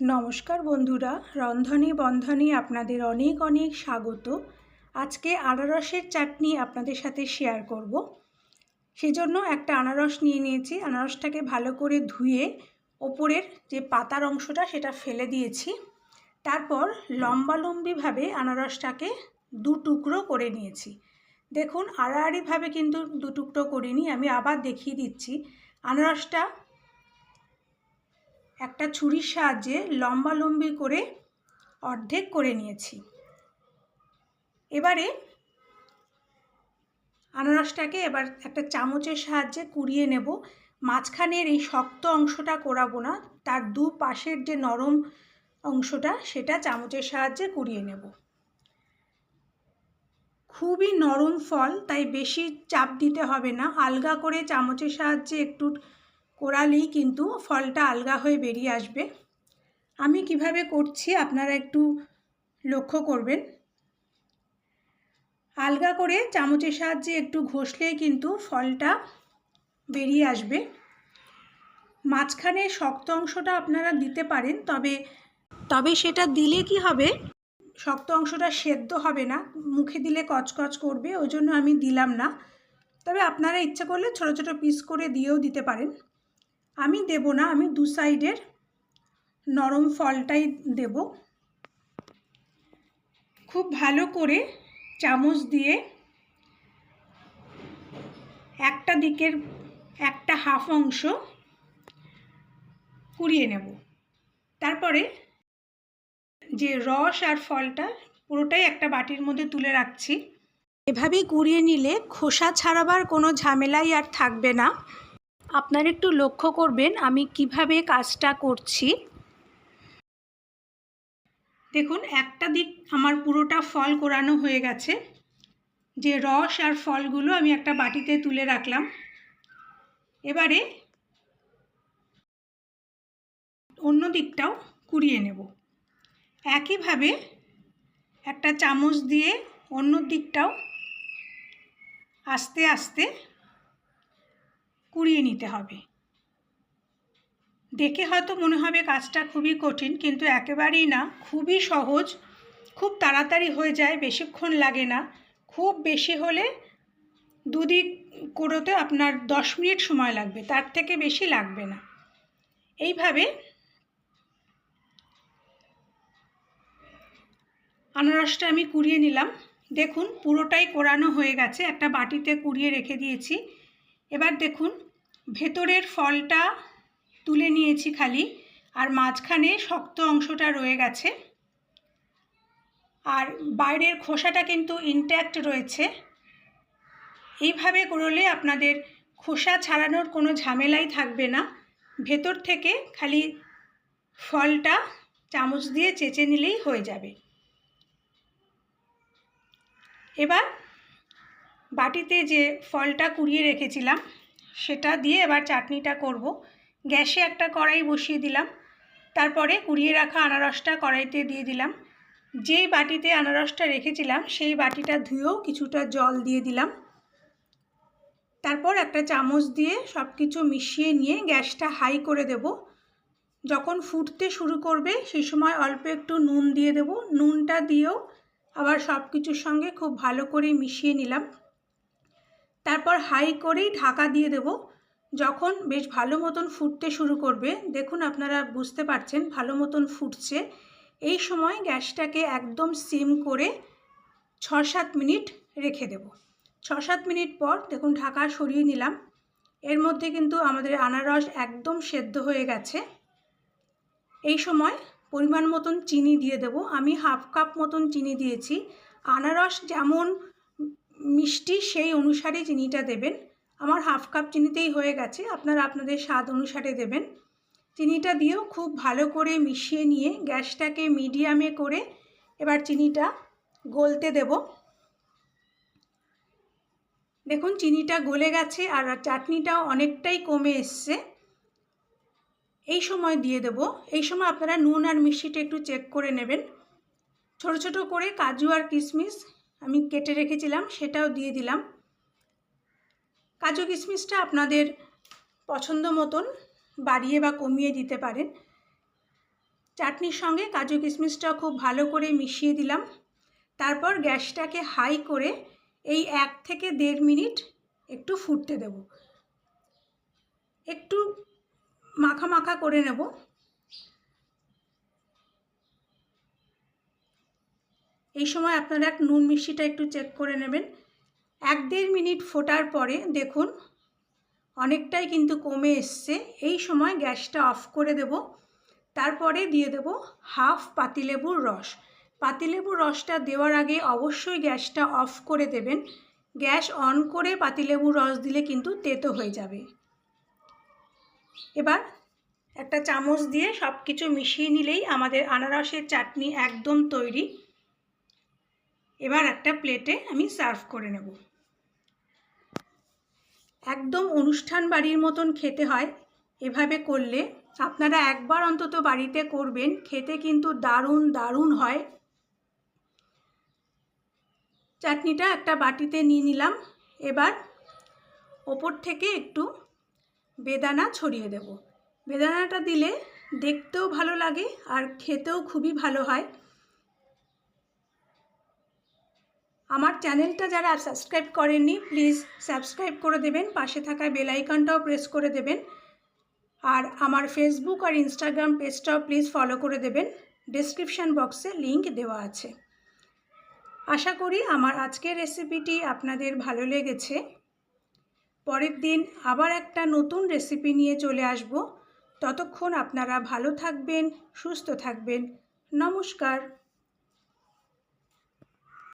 নমস্কার বন্ধুরা, রন্ধনে বন্ধনে আপনাদের অনেক অনেক স্বাগত। আজকে আনারসের চাটনি আপনাদের সাথে শেয়ার করব। সেজন্য একটা আনারস নিয়ে নিয়েছি। আনারসটাকে ভালো করে ধুয়ে ওপরের যে পাতার অংশটা সেটা ফেলে দিয়েছি। তারপর লম্বালম্বিভাবে আনারসটাকে দু টুকরো করে নিয়েছি। দেখুন, আড়াআড়িভাবে কিন্তু দু টুকরো করিনি, আমি আবার দেখিয়ে দিচ্ছি। আনারসটা একটা ছুরির সাহায্যে লম্বালম্বি করে অর্ধেক করে নিয়েছি। এবারে আনারসটাকে এবার একটা চামচের সাহায্যে কুড়িয়ে নেব। মাঝখানের এই শক্ত অংশটা করাবো না, তার দু পাশের যে নরম অংশটা সেটা চামচের সাহায্যে কুড়িয়ে নেব। খুবই নরম ফল, তাই বেশি চাপ দিতে হবে না। আলগা করে চামচের সাহায্যে একটু কোরালেই কিন্তু ফলটা আলগা হয়ে বেরিয়ে আসবে। আমি কীভাবে করছি আপনারা একটু লক্ষ্য করবেন। আলগা করে চামচের সাহায্যে একটু ঘষলেই কিন্তু ফলটা বেরিয়ে আসবে। মাঝখানে শক্ত অংশটা আপনারা দিতে পারেন, তবে তবে সেটা দিলে কি হবে? শক্ত অংশটা সেদ্ধ হবে না, মুখে দিলে কচকচ করবে, ওই জন্য আমি দিলাম না। তবে আপনারা ইচ্ছা করলে ছোট ছোট পিস করে দিয়েও দিতে পারেন। আমি দেব না, আমি দু সাইডের নরম ফলটাই দেব। খুব ভালো করে চামচ দিয়ে একটা দিকের, একটা হাফ অংশ কুড়িয়ে নেব। তারপরে যে রস আর ফলটা পুরোটাই একটা বাটির মধ্যে তুলে রাখছি। এভাবেই কুড়িয়ে নিলে খোসা ছাড়াবার কোনো ঝামেলাই আর থাকবে না। আপনারা একটু লক্ষ্য করবেন আমি কীভাবে কাজটা করছি। দেখুন, একটা দিক আমার পুরোটা ফল কোরানো হয়ে গেছে। যে রস আর ফলগুলো আমি একটা বাটিতে তুলে রাখলাম। এবারে অন্য দিকটাও কুড়িয়ে নেব। একইভাবে একটা চামচ দিয়ে অন্য দিকটাও আস্তে আস্তে কুড়িয়ে নিতে হবে। দেখে হয়তো মনে হবে কাজটা খুবই কঠিন, কিন্তু একেবারেই না। খুবই সহজ। খুব তাড়াতাড়ি হয়ে যায়, বেশিক্ষণ লাগে না। খুব বেশি হলে দুদিক কোড়োতে আপনার দশ মিনিট সময় লাগবে, তার থেকে বেশি লাগবে না। এইভাবে আনারসটা আমি কুড়িয়ে নিলাম। দেখুন পুরোটাই কোরানো হয়ে গেছে, একটা বাটিতে কুড়িয়ে রেখে দিয়েছি। এবার দেখুন ভেতরের ফলটা তুলে নিয়েছি খালি, আর মাঝখানে শক্ত অংশটা রয়ে গেছে। আর বাইরের খোসাটা কিন্তু ইনট্যাক্ট রয়েছে। এইভাবে করলে আপনাদের খোসা ছাড়ানোর কোনো ঝামেলাই থাকবে না। ভেতর থেকে খালি ফলটা চামচ দিয়ে চেঁচে নিলেই হয়ে যাবে। এবার বাটিতে যে ফলটা কুড়িয়ে রেখেছিলাম সেটা দিয়ে এবার চাটনিটা করব। গ্যাসে একটা কড়াই বসিয়ে দিলাম। তারপরে কুড়িয়ে রাখা আনারসটা কড়াইতে দিয়ে দিলাম। যেই বাটিতে আনারসটা রেখেছিলাম, সেই বাটিটা ধুয়েও কিছুটা জল দিয়ে দিলাম। তারপর একটা চামচ দিয়ে সব কিছু মিশিয়ে নিয়ে গ্যাসটা হাই করে দেব। যখন ফুটতে শুরু করবে সেই সময় অল্প একটু নুন দিয়ে দেব। নুনটা দিয়েও আবার সব কিছুর সঙ্গে খুব ভালো করে মিশিয়ে নিলাম। তারপর হাই করেই ঢাকা দিয়ে দেব। যখন বেশ ভালো মতন ফুটতে শুরু করবে, দেখুন আপনারা বুঝতে পারছেন ভালো মতন ফুটছে। এই সময় গ্যাসটাকে একদম সিম করে ছ সাত মিনিট রেখে দেব। ছ সাত মিনিট পর দেখুন ঢাকা সরিয়ে নিলাম। এর মধ্যে কিন্তু আমাদের আনারস একদম সেদ্ধ হয়ে গেছে। এই সময় পরিমাণ মতন চিনি দিয়ে দেব। আমি হাফ কাপ মতন চিনি দিয়েছি। আনারস যেমন মিষ্টি সেই অনুসারে চিনিটা দেবেন। আমার হাফ কাপ চিনিতেই হয়ে গেছে, আপনারা আপনাদের স্বাদ অনুসারে দেবেন। চিনিটা দিয়েও খুব ভালো করে মিশিয়ে নিয়ে গ্যাসটাকে মিডিয়ামে করে এবার চিনিটা গলতে দেব। দেখুন, চিনিটা গলে গেছে আর চাটনিটাও অনেকটাই কমে এসছে। এই সময় দিয়ে দেব। এই সময় আপনারা নুন আর মিষ্টিটা একটু চেক করে নেবেন। ছোট ছোট করে কাজু আর কিশমিশ আমি কেটে রেখেছিলাম, সেটাও দিয়ে দিলাম। কাজু কিশমিশটা আপনাদের পছন্দ মতন বাড়িয়ে বা কমিয়ে দিতে পারেন। চাটনির সঙ্গে কাজু কিশমিশটা খুব ভালো করে মিশিয়ে দিলাম। তারপর গ্যাসটাকে হাই করে এই এক থেকে দেড় মিনিট একটু ফুটতে দেব। একটু মাখা মাখা করে নেব। এই সময় আপনারা এক নুন মিষ্টিটা একটু চেক করে নেবেন। এক দেড় মিনিট ফোটার পরে দেখুন, অনেকটাই কিন্তু কমে এসছে। এই সময় গ্যাসটা অফ করে দেব। তারপরে দিয়ে দেব হাফ পাতিলেবুর রস। পাতিলেবুর রসটা দেওয়ার আগে অবশ্যই গ্যাসটা অফ করে দেবেন। গ্যাস অন করে পাতিলেবুর রস দিলে কিন্তু তেতো হয়ে যাবে। এবার একটা চামচ দিয়ে সব কিছু মিশিয়ে নিলেই আমাদের আনারসের চাটনি একদম তৈরি। এবার একটা প্লেটে আমি সার্ভ করে নেব। একদম অনুষ্ঠান বাড়ির মতন খেতে হয়, এভাবে করলে আপনারা একবার অন্তত বাড়িতে করবেন, খেতে কিন্তু দারুণ দারুণ হয়। চাটনিটা একটা বাটিতে নিয়ে নিলাম, এবার ওপর থেকে একটু বেদানা ছড়িয়ে দেব। বেদানাটা দিলে দেখতেও ভালো লাগে আর খেতেও খুবই ভালো হয়। আমার চ্যানেলটা যারা সাবস্ক্রাইব করেননি, প্লিজ সাবস্ক্রাইব করে দেবেন, পাশে থাকা বেল আইকনটাও প্রেস করে দেবেন। আর আমার ফেসবুক আর ইনস্টাগ্রাম পেজটাও প্লিজ ফলো করে দেবেন। ডিসক্রিপশান বক্সে লিংক দেওয়া আছে। আশা করি আমার আজকের রেসিপিটি আপনাদের ভালো লেগেছে। পরের দিন আবার একটা নতুন রেসিপি নিয়ে চলে আসব। ততক্ষণ আপনারা ভালো থাকবেন, সুস্থ থাকবেন। নমস্কার।